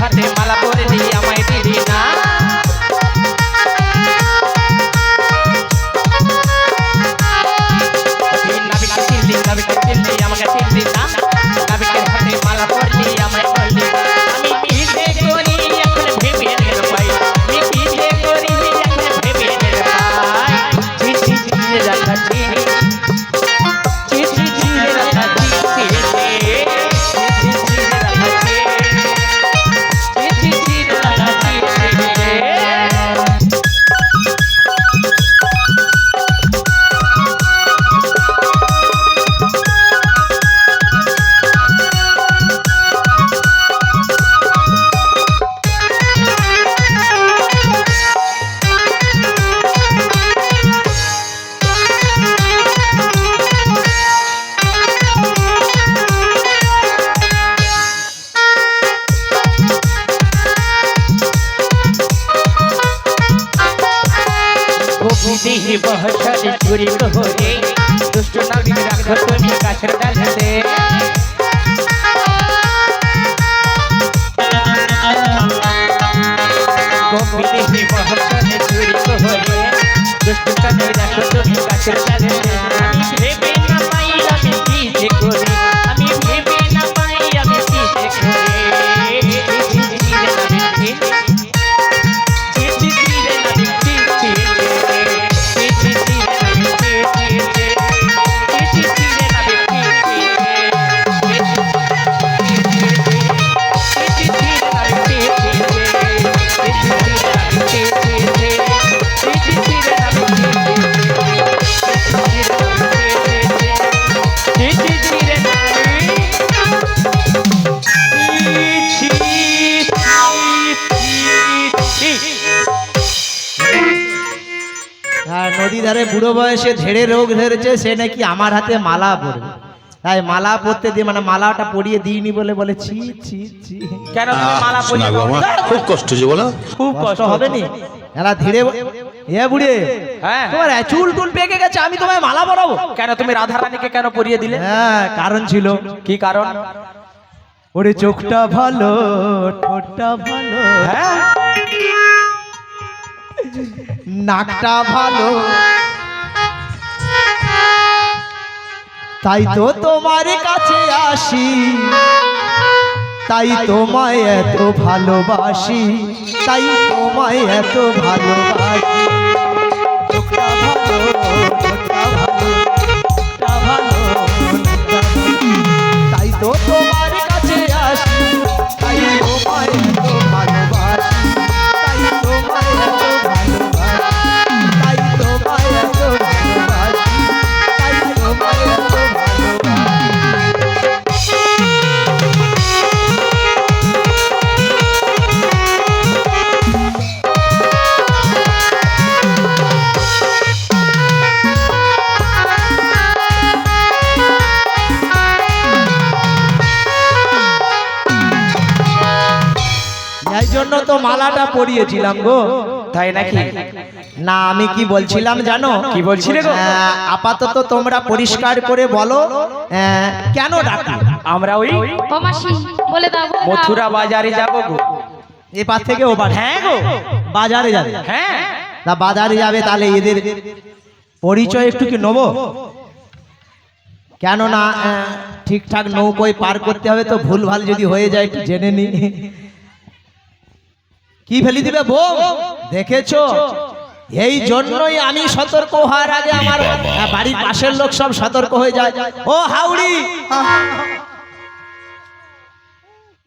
হাতে মালা পরে আমায় গোপীদেহি বহসরে চুরি কহরে দুষ্ট নাবিক রাখো তুমি গাছের ডালতে গোপীদেহি বহসরে চুরি কহরে দুষ্ট নাবিক রাখো তুমি গাছের ডালতে বয়সে ঝেড়ে রোগ ধরেছে সে নাকি আমার হাতে মালা পরবে। তাই মালা পরতে দিয়ে মানে মালাটা পরিয়ে দিইনি বলে বলে ছি ছি ছি। কেন তুমি মালা? খুব কষ্ট হচ্ছে বলো। খুব কষ্ট হবে নি? এরা ধীরে এ বুড়ে হ্যাঁ। তোমার এ চুল টুল পেকে গেছে আমি তোমায় মালা পরাবো? কেন তুমি রাধা রানীকে কেন পরিয়ে দিলে? হ্যাঁ কারণ ছিল। কি কারণ? ওরে চোখটা ভালো ঠোঁটটা ভালো। হ্যাঁ। নাকটা ভালো। তাই তো তোমার কাছে আসি। তাই তোমায় এত ভালোবাসি। তাই তোমায় এত ভালোবাসি। মালাটা পরিয়েছিলাম গো। তাই নাকি? না আমি কি বলছিলাম জানো? কি বলছিলে আপাতত তোমরা পরিষ্কার করে বলো। আহ, কেন ডাকলো? আমরা ওই বলে দাও মথুরা বাজারে যাব গো। এপার থেকে ওপার। হ্যাঁ গো। বাজারে যাবে। হ্যাঁ। তা বাজারে যাবে তাহলে এদের পরিচয় একটু কি নেব? কেননা ঠিকঠাক নৌকোয় পার করতে হবে তো ভুলভাল যদি হয়ে যায় একটু জেনে নি। কি ফেলি দিবে বউ দেখেছ? এই জন্যই আমি সতর্ক হওয়ার আগে আমার বাড়ির পাশের লোক সব সতর্ক হয়ে যায়। ও হাউড়ি!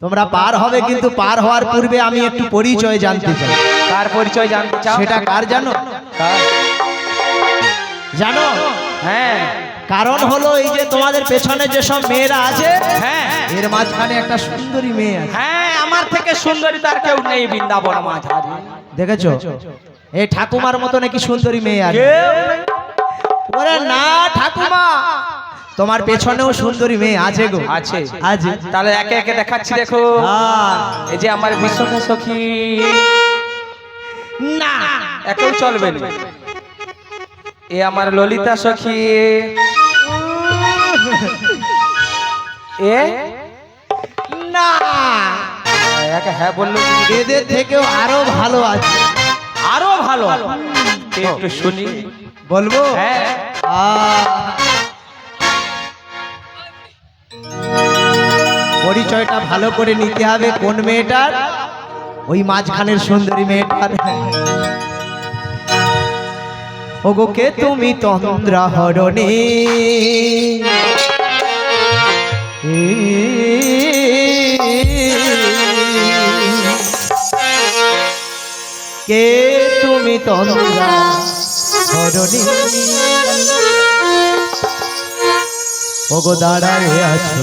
তোমরা পার হবে কিন্তু পার হওয়ার পূর্বে আমি একটু পরিচয় জানতে চাই। কার পরিচয় জানতে চাও? সেটা কার জানো? জানো? হ্যাঁ। কারণ হলো এই যে তোমাদের পেছনে যেসব মেয়েরা আছে হ্যাঁ। এর মাঝখানে একটা সুন্দরী মেয়ে আছে। হ্যাঁ আমার থেকে সুন্দরী তার কেউ নেই বৃন্দাবন মাঝারি। দেখেছ? এই ঠাকুমার মতো নাকি সুন্দরী মেয়ে আছে। ওরে না ঠাকুমা! তোমার পেছনেও সুন্দরী মেয়ে আছে গো। আছে। আছে। তাহলে একে একে দেখাচ্ছি দেখো। হ্যাঁ। এই যে আমার বিশ্বকা সখী। না একেও চলবে না। এ আমার ললিতা সখী। এ? না। এক হ্যাঁ বলল এদের থেকেও আরও ভালো আছে। আরও ভালো। একটু শুনি। বলব? হ্যাঁ। পরিচয়টা ভালো করে নিতে হবে কোন মেয়েটার? ওই মাঝখানের সুন্দরী মেয়েটার। ওগো কে তুমি তন্দ্রা হরণে কে তুমি তন্দ্রা ওগো দাঁড়ায় আছো।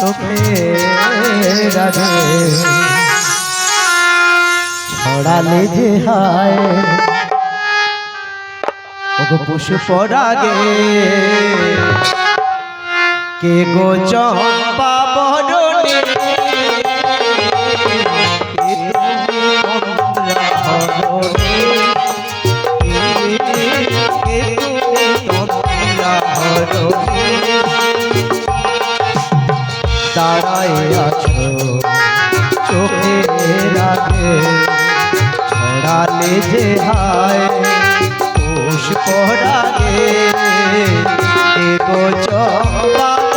চোখে রাধে। ছড়ালে যে হায়। ওগো পুষ্প রাগে। কে গো চম্পা বরণে দাঁড়ায় আছো ছড়ালে যে হায় পুষ্পরাগে গো চম্পা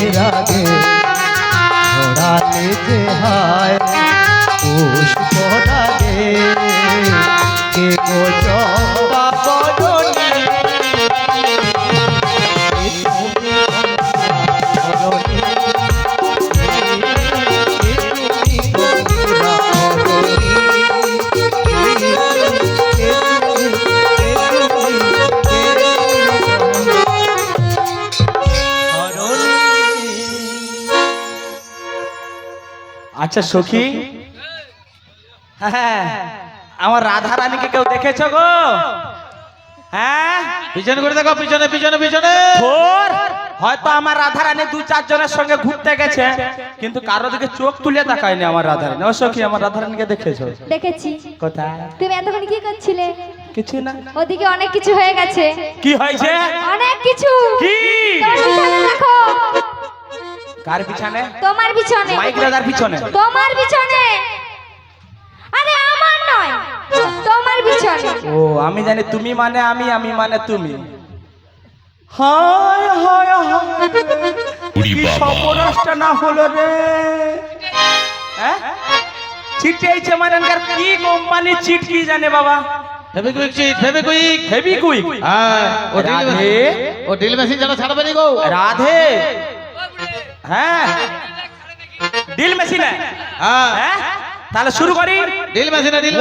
আগে ছড়ালে যে হায় পুষ্প রাগে। আচ্ছা সখী? হ্যাঁ আমার রাধা রানীকে কেউ দেখেছ গো? হ্যাঁ? পিছনে করে দেখো পিছনে পিছনে পিছনে। হয়তো আমার রাধা রানী দু চারজনের সঙ্গে ঘুরতে গেছে কিন্তু কারও দিকে চোখ তুলে তাকায়নি আমার রাধা রানী ও সখী আমার রাধা রানীকে দেখেছ? দেখেছি। কোথায়? তুমি এতক্ষণ কি করছিলে? কিছু না। ওদিকে অনেক কিছু হয়ে গেছে। কি হয়েছে? অনেক কিছু। কি? তোমার দেখো। কার পিছনে? তোমার পিছনে। মাইক দাদার পিছনে। তোমার পিছনে। আরে আমার নয়। তোমার পিছনে। ও আমি জানি তুমি মানে আমি আমি মানে তুমি। হায় হায় হায়। কি সর্বনাশটা না হলো রে। হ্যাঁ? চিটেইছে মানে এনকার কি কোম্পানি চিট কি জানে বাবা? ফেবিকুইক চিট ফেবিকুইক হেভি কুইক হ্যাঁ ও ড্রিল। মেশিন। ও ড্রিল মেশিন যেন ছাড়বে নি গো। রাধে। হ্যাঁ। ডিল মেশিনে হ্যাঁ। তাহলে শুরু করি। ডিল মেশিনে ডিল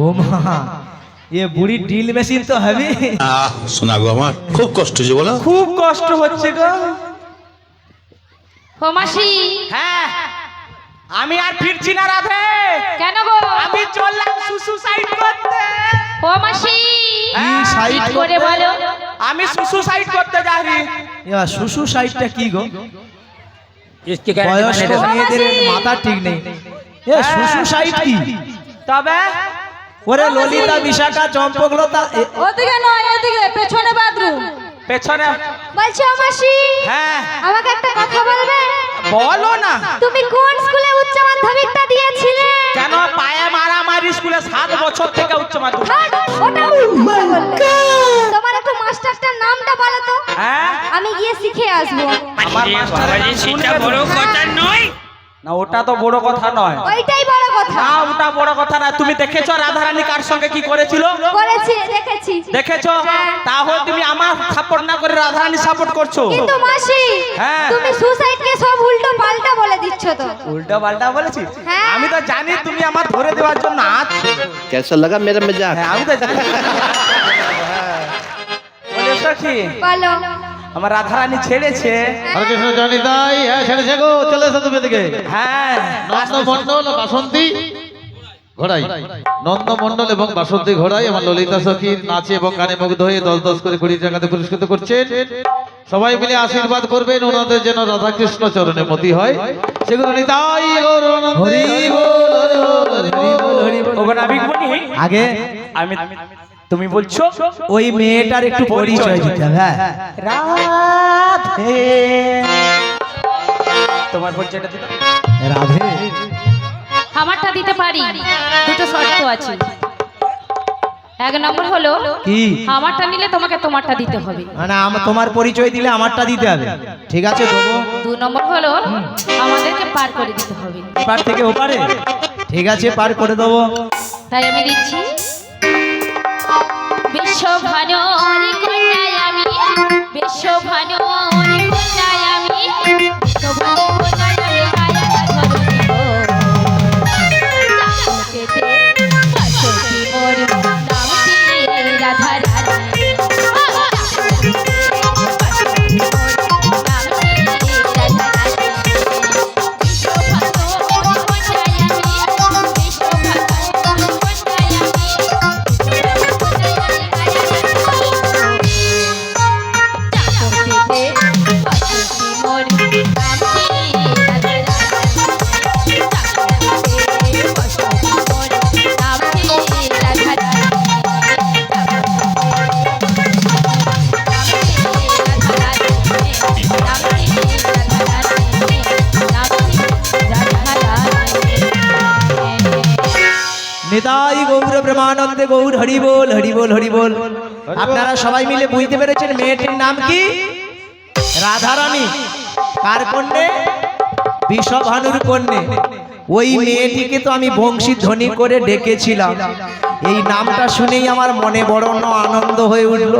ও মা এ বুড়ি ড্রিল মেশিন তো হবে। শোনা গো আমার খুব কষ্ট হচ্ছে বলো। খুব কষ্ট হচ্ছে গো। ও মাসি। হ্যাঁ আমি আর ফিরছি না রাধে কেন গো? আমি চললাম সুসুসাইড করতে। ও মাসি কি সাইড ঠিক করে বলো? আমি সুসুসাইড করতে এবার শুশু সাইডটা কি গো? বয়স্ক মেয়েদের মাথা ঠিক নেই। এ শুশু সাইড কি? তবে? ওরে ললিতা বিশাখা চম্পকলতা ওদিকে নয় এদিকে পেছনে বাথরুম। পেছনে বলছি মাসি হ্যাঁ। আমাকে একটা কথা বলবে? বলো না। তুমি কোন স্কুলে উচ্চ মাধ্যমিকটা দিয়েছিলে? কেন পায়ে মারামারি স্কুলে সাত বছর থেকে উচ্চ মাধ্যমিক? ওটা উল্টো তোমার একটু মাস্টারটার নামটা বলো তো। হ্যাঁ। আমি গিয়ে শিখে আসব। আমার নাম শুনলে বড় কথা নয়। না ওটা তো বড় কথা নয়। ওইটাই বড় কথা। ওটা বড় কথা না। তুমি দেখেছ রাধারানী কার সঙ্গে কি করেছিল? করেছি দেখেছি। দেখেছ? হ্যাঁ। তাহলে তুমি আমার সাপোর্ট না করে রাধারানী সাপোর্ট করছ। কিন্তু মাসি হ্যাঁ। তুমি সুসাইড কে সব উল্টো পাল্টা বলে দিচ্ছ তো। উল্টো পাল্টা বলেছি? হ্যাঁ। আমি তো জানি তুমি আমার ধরে দেওয়ার জন্য আছো। কেমন লাগা মেরা মজাক হ্যাঁ, আমি তো জানি। বলে সখী বলো। আমার ছেড়েছে। হরে কৃষ্ণ জানি তাই হ্যাঁ ছেড়েছে গো চলে এসো তুমি এদিকে। হ্যাঁ নন্দ মন্ডল বাসন্তী ঘোড়াই। নন্দ মন্ডল এবং বাসন্তী ঘোড়াই আমার ললিতা সখী নাচে এবং গানে মুগ্ধ হয়ে দশ দশ করে কুড়ি টাকাতে পুরস্কৃত করছেন। সবাই মিলে আশীর্বাদ করবেন ওনাদের যেন রাধাকৃষ্ণ চরণে মতি হয়। সেগুলো নিতাই হরি বল, হরি বল, হরি বল, হরি বল। ওগো নাবিক বনি আগে আমি তুমি বলছো ওই মেয়েটার একটু পরিচয় দিতে হবে। হ্যাঁ। রাধে। তোমার পরিচয়টা দিতে রাধে। আমারটা দিতে পারি? দুটো শর্ত আছে। এক নম্বর হলো কি? আমারটা নিলে তোমাকে তোমারটা দিতে হবে। মানে আম- তোমার পরিচয় দিলে আমারটা দিতে হবে। ঠিক আছে দেবো দু নম্বর হলো আমাদেরকে পার করে দিতে হবে। এপার থেকে ওপারে। ঠিক আছে পার করে দেবো। তাই আমি দিচ্ছি। বিশ্বভানুর ভানো আমি। বিশ্বভানুর মেয়েটির নাম কি? রাধারানী। কার কন্যে? বিষভানুর কন্যে। ওই মেয়েটিকে তো আমি বংশী ধ্বনি করে ডেকেছিলাম। এই নামটা শুনেই আমার মনে বড় আনন্দ হয়ে উঠল।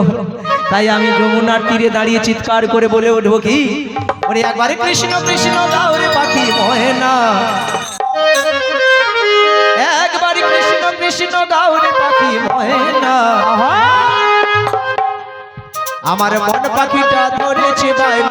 তাই আমি যমুনার তীরে দাঁড়িয়ে চিৎকার করে বলে উঠবো কি? ওরে একবারে কৃষ্ণ কৃষ্ণ রে পাখি মহেনা। একবার কৃষ্ণ কৃষ্ণ গাউরে পাখি মহেনা। আমার মন পাখিটা ধরেছে বায়না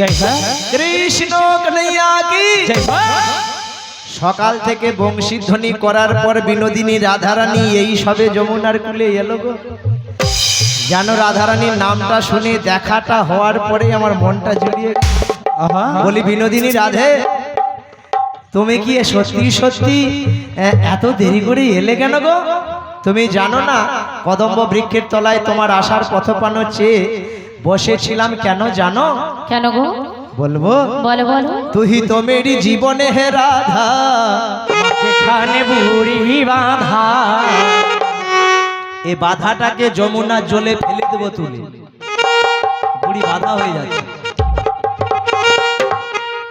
কৃষ্ণ কন্যা কি? সকাল থেকে বংশীধ্বনি করার পর বিনোদিনী রাধারানী এই সবে যমুনার কুলে এলো গো। যেন রাধারানীর নামটা শুনে দেখাটা হওয়ার পরে আমার মনটা জুড়িয়ে বলি বিনোদিনী রাধে তুমি কি সত্যি সত্যি এত দেরি করে এলে কেন গো? তুমি জানো না কদম্ব বৃক্ষের তলায় তোমার আসার পথপানো চেয়ে বসেছিলাম কেন জানো? কেন গো? বলব বলো বলো। তুই তো মেরি জীবনে হে রাধা এখানে বুড়ি বাধা। এ বাধাটাকে যমুনা জলে ফেলে দেবো তুলে। বুড়ি বাধা হয়ে যাচ্ছে।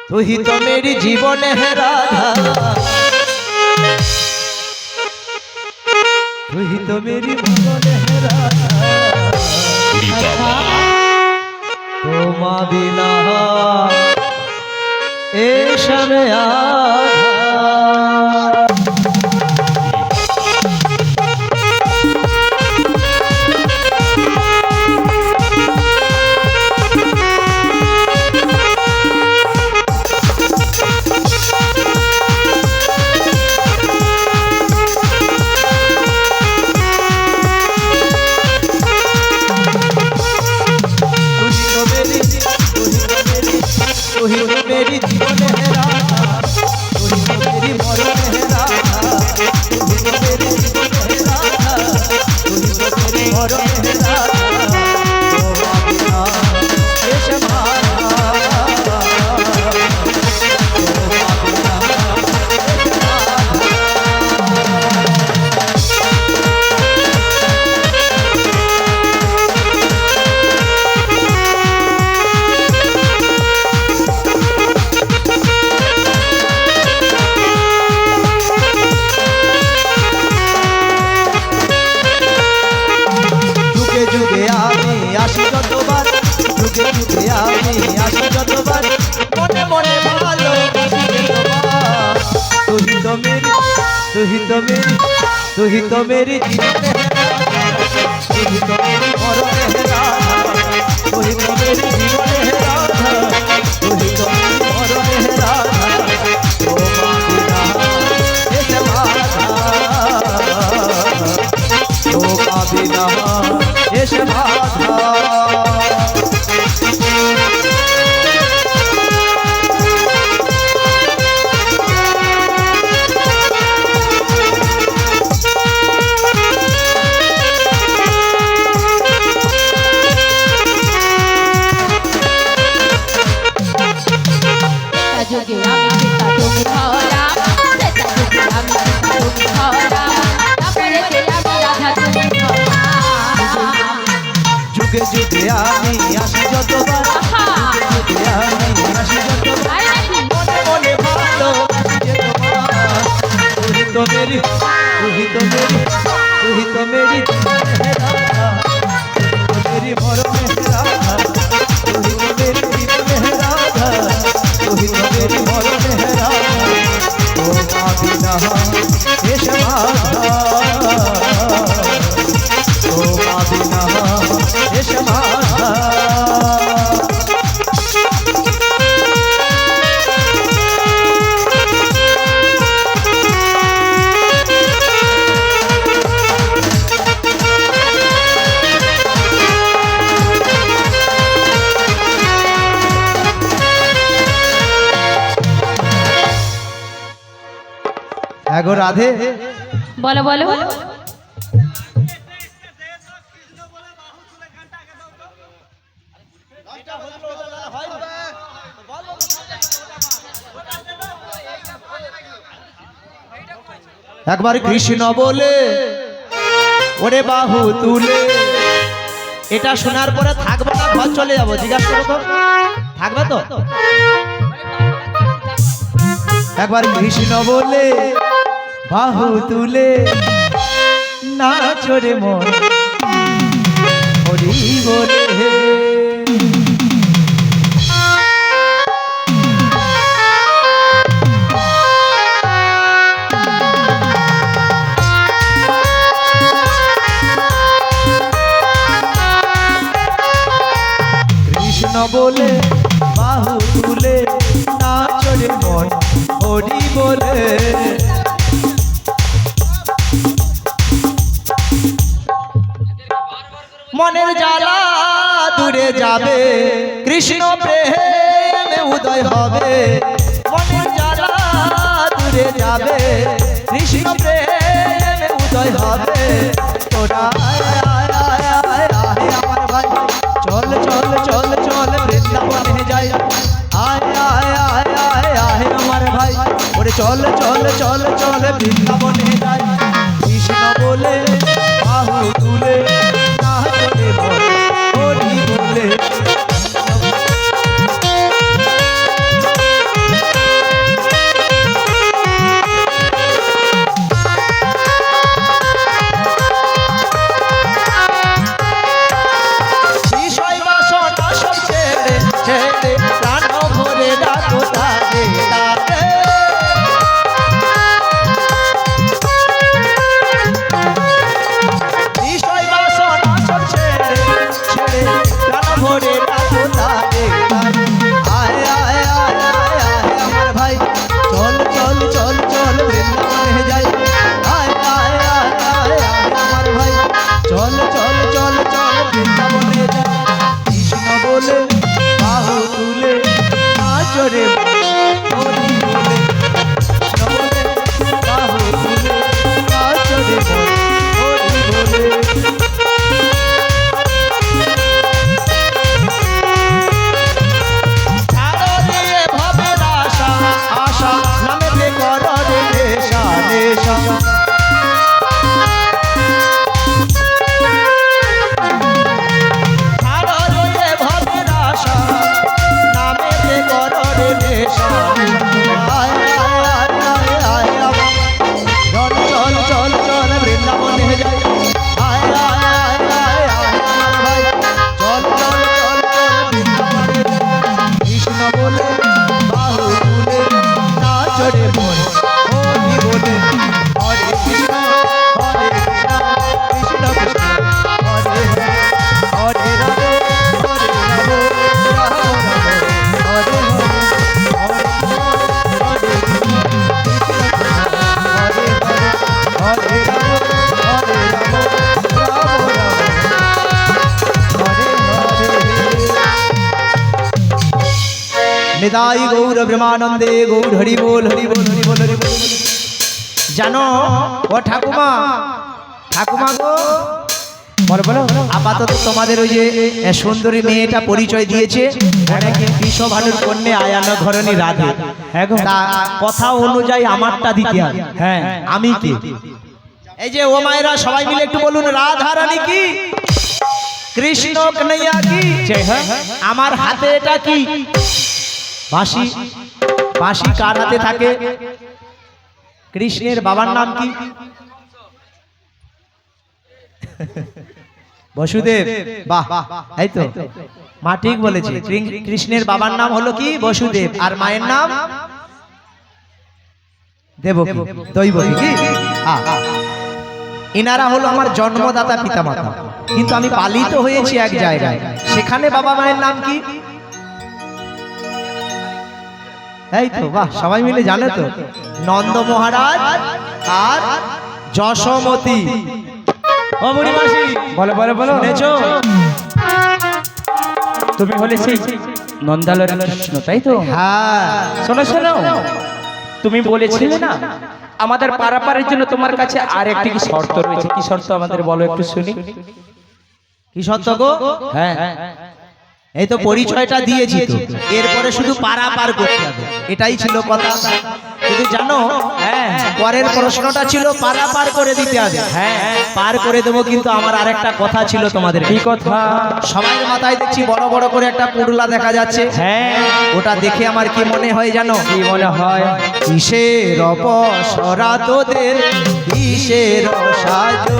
তুই তো মেরি জীবনে হে রাধা। তুই তো মেরি জীবনে হে রাধা। তোমা বিনা এ সবে এসে মাধা রাধে বলো বলো। একবার কৃষ্ণ বলে ওরে বাহু তুলে। এটা শোনার পরে থাকবে না ঘর চলে যাব জিজ্ঞাসা করো তো। থাকবে তো? একবার কৃষ্ণ বলে বাহু তুলে না চড়ে মন। হরি বলে কৃষ্ণ বলে বাহু হরি বলে। দূরে যাবে, কৃষ্ণ প্রেমে উদয় হবে। মনের জ্বালা দূরে যাবে, কৃষ্ণ প্রেমে উদয় হবে। তোরা আমার ভাই চল চল চল চল, বৃন্দাবনে যাই। আয় আয় আয় আয় আয় আমার ভাই। ওরে চল চল চল চল, বৃন্দাবনে যাই। কৃষ্ণ বলে, বাহু তুলে নিদাই গৌর ব্রহ্মানন্দে গৌর হরি বল হরি বল হরি বল হরি বল জানো ও ঠাকুমা ঠাকুমা গো বলো বলো আপাতত তোমাদের ওই যে সুন্দরী মেয়েটা পরিচয় দিয়েছে অনেকে বিশ্বভানুর কন্যে আয়ানো ঘরণী রাধে। তা কথা অনুযায়ী আমারটা দিতে হবে। হ্যাঁ। আমি কি? এই যে ও মায়েরা সবাই মিলে একটু বলুন রাধা রানী কি? কৃষ্ণ কি? আমার হাতে এটা কি? বাঁশি বাঁশি কার হাতে থাকে? কৃষ্ণের বাবার নাম কি? বসুদেব। বাহ এই তো। মা ঠিক বলেছে। কৃষ্ণের বাবার নাম হলো কি? বসুদেব। আর মায়ের নাম? দেবকী। দৈবকী, কি। এনারা হলো আমার জন্মদাতা পিতামাতা। কিন্তু আমি পালিত হয়েছি এক জায়গায়। সেখানে বাবা মায়ের নাম কি? এই তো বাহ সবাই মিলে জানে তো? নন্দ মহারাজ আর যশোমতী। বুড়ি মাসি বলো বলো বলো। তুমি হলে সেই নন্দালয়ের কৃষ্ণ তাই তো? হ্যাঁ। শোনো শোনো। তুমি বলেছিলে না আমাদের পারাপারের জন্য তোমার কাছে আর একটি কি শর্ত রয়েছে? কি শর্ত আমাদের বলো একটু শুনি। কি সত্য গো? হ্যাঁ। এই তো পরিচয়টা দিয়েছি তো এরপরে শুধু পারা পার করতে হবে। এটাই ছিল কথা। কিন্তু জানো হ্যাঁ পরের প্রশ্নটা ছিল পারা পার করে দিতে হবে। হ্যাঁ পার করে দেবো কিন্তু আমার আরেকটা কথা ছিল তোমাদের। কি কথা? সবাই মাথায় দেখছি বড় বড় করে একটা পুরুলা দেখা যাচ্ছে। হ্যাঁ। ওটা দেখে আমার কি মনে হয় জানো? কি মনে হয়? কিসের অপসরা তোদের কিসের সাজো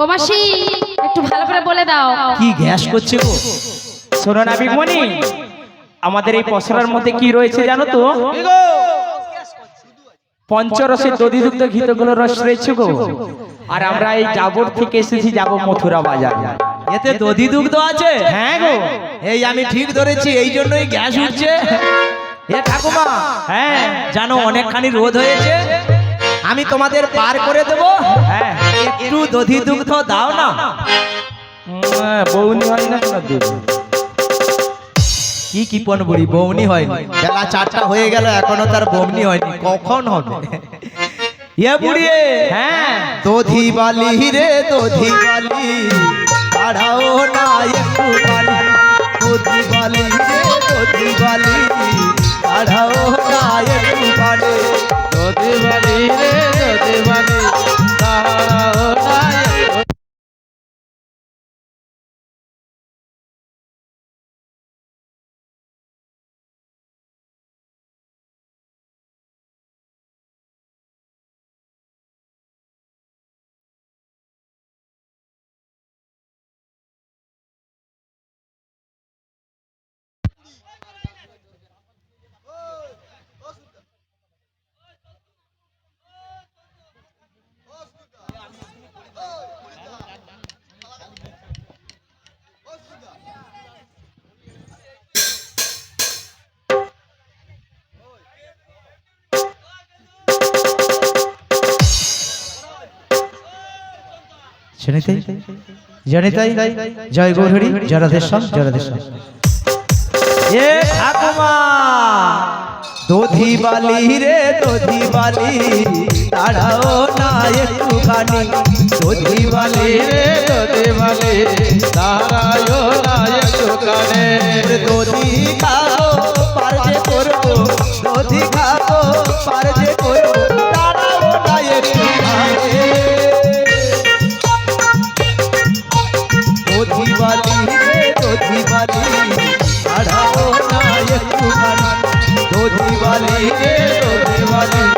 ও মাসি একটু ভালো করে বলে দাও। কি গ্যাস করছে গো? শোনো না বিগমণি আমাদের এই পসরার মধ্যে কি রয়েছে জানো তো? পঞ্চরসের দধিযুক্ত ঘিতগুলো রস রয়েছে গো। আর আমরা এই জাবর থেকে এসেছি যাব মথুরা বাজার। এতে দধি দুগ্ধ আছে? হ্যাঁ গো। এই আমি ঠিক ধরেছি এই জন্যই গ্যাস উঠছে। এ ঠাকুমা হ্যাঁ জানো অনেকখানি রোদ হয়েছে। আমি তোমাদের পার করে দেব। হ্যাঁ একটু দধি দুগ্ধ দাও না। বৌনি হয় না কি কিপন বুড়ি বৌনি হয়নি। বেলা চারটা হয়ে গেল এখনও তার বৌনি হয়নি। কখন হবে? ইয়ে বুড়ি হ্যাঁ। দধি বালি রে দধি বালি। পাড়াও না একটু বালি। দধি বালি রে দধি বালি। পাড়াও না একটু বালি। যদি বালি রে যদি বালি দাঁড়াও শুনিতাই জানিতাই জয় গৌরী জরাধেশ্বর জরাধেশ্বর এ ঠাকুমা, দধি বালি রে, দধি বালি তাড়াও না একটু খানি দধি বালি রে যদি বালি, দাঁড়াও না একটু কানে দধি খাব পার যে করব, দধি খাব পার যে করব তাড়াও না একটু Bali